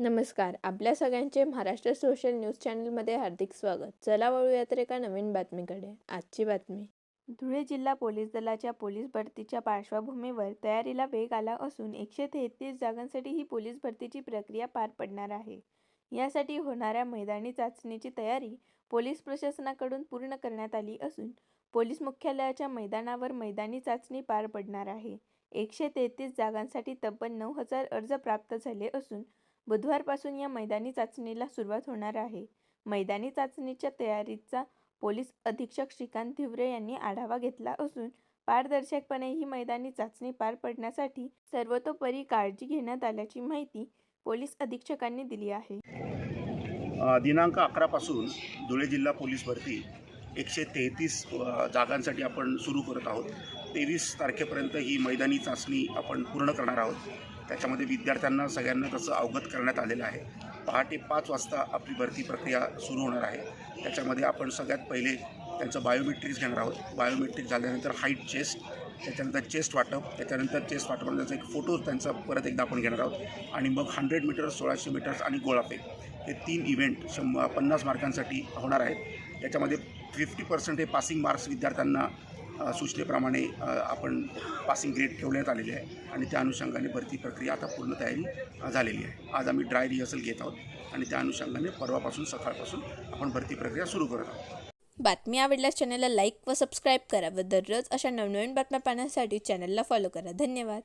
नमस्कार. आपल्या सगळ्यांचे महाराष्ट्र सोशल न्यूज चॅनलमध्ये हार्दिक स्वागत. चला वळूया तर एका नवीन बातमीकडे. आजची बातमी. धुळे जिल्हा पोलीस दलाच्या पोलीस भरतीच्या पार्श्वभूमीवर तयारीला वेग आला असून एकशे तेहतीस जागांसाठी ही पोलीस भरतीची प्रक्रिया पार पडणार आहे. यासाठी होणाऱ्या मैदानी चाचणीची तयारी पोलीस प्रशासनाकडून पूर्ण करण्यात आली असून पोलीस मुख्यालयाच्या मैदानावर मैदानी चाचणी पार पडणार आहे. एकशे तेहतीस जागांसाठी तब्बल नऊ हजार अर्ज प्राप्त झाले असून बुधवारपासून या मैदानी चाचणीला सुरुवात होणार आहे. मैदानी चाचणीच्या तयारीचा पोलीस अधीक्षक श्रीकांत धिवरे यांनी आढावा घेतला असून पारदर्शकपणे ही मैदानी चाचणी पार पडण्यासाठी सर्वतोपरी काळजी घेण्यात आल्याची माहिती पोलीस अधीक्षकांनी दिली आहे. दिनांक अकरापासून धुळे जिल्हा पोलीस भरती एकशे तेहतीस जागांसाठी आपण सुरू करत आहोत. तेवीस तारखेपर्यंत ही मैदानी चाचणी आपण पूर्ण करणार आहोत. त्याच्यामध्ये विद्यार्थ्यांना सगळ्यांना तसं अवगत करण्यात आलेलं आहे. पहाटे पाच वाजता आपली भरती प्रक्रिया सुरू होणार आहे. त्याच्यामध्ये आपण सगळ्यात पहिले त्यांचं बायोमेट्रिक्स घेणार आहोत. बायोमेट्रिक झाल्यानंतर हाईट चेस्ट त्याच्यानंतर चेस्ट वाटप त्याच्यानंतर चेस्ट वाटपानंतर एक फोटो त्यांचा परत एकदा आपण घेणार आहोत. आणि मग हंड्रेड मीटर्स सोळाशे मीटर्स आणि गोळाफेक हे तीन इव्हेंट शंभ पन्नास मार्कांसाठी होणार आहेत. त्याच्यामध्ये फिफ्टी पर्सेंट हे पासिंग मार्क्स विद्यार्थ्यांना सूचनेप्रमाणे आपण पासिंग ग्रेड ठेवण्यात आलेले आहे आणि त्या अनुषंगाने भरती प्रक्रिया आता पूर्ण तयारी झालेली आहे. आज आम्ही ड्राय रिहर्सल घेत आहोत आणि त्या अनुषंगाने परवापासून सकाळपासून आपण भरती प्रक्रिया सुरू करत आहोत. बातमी आवडल्यास चॅनलला लाईक व सबस्क्राईब करा व दररोज अशा नवनवीन बातम्या पाहण्यासाठी चॅनलला फॉलो करा. धन्यवाद.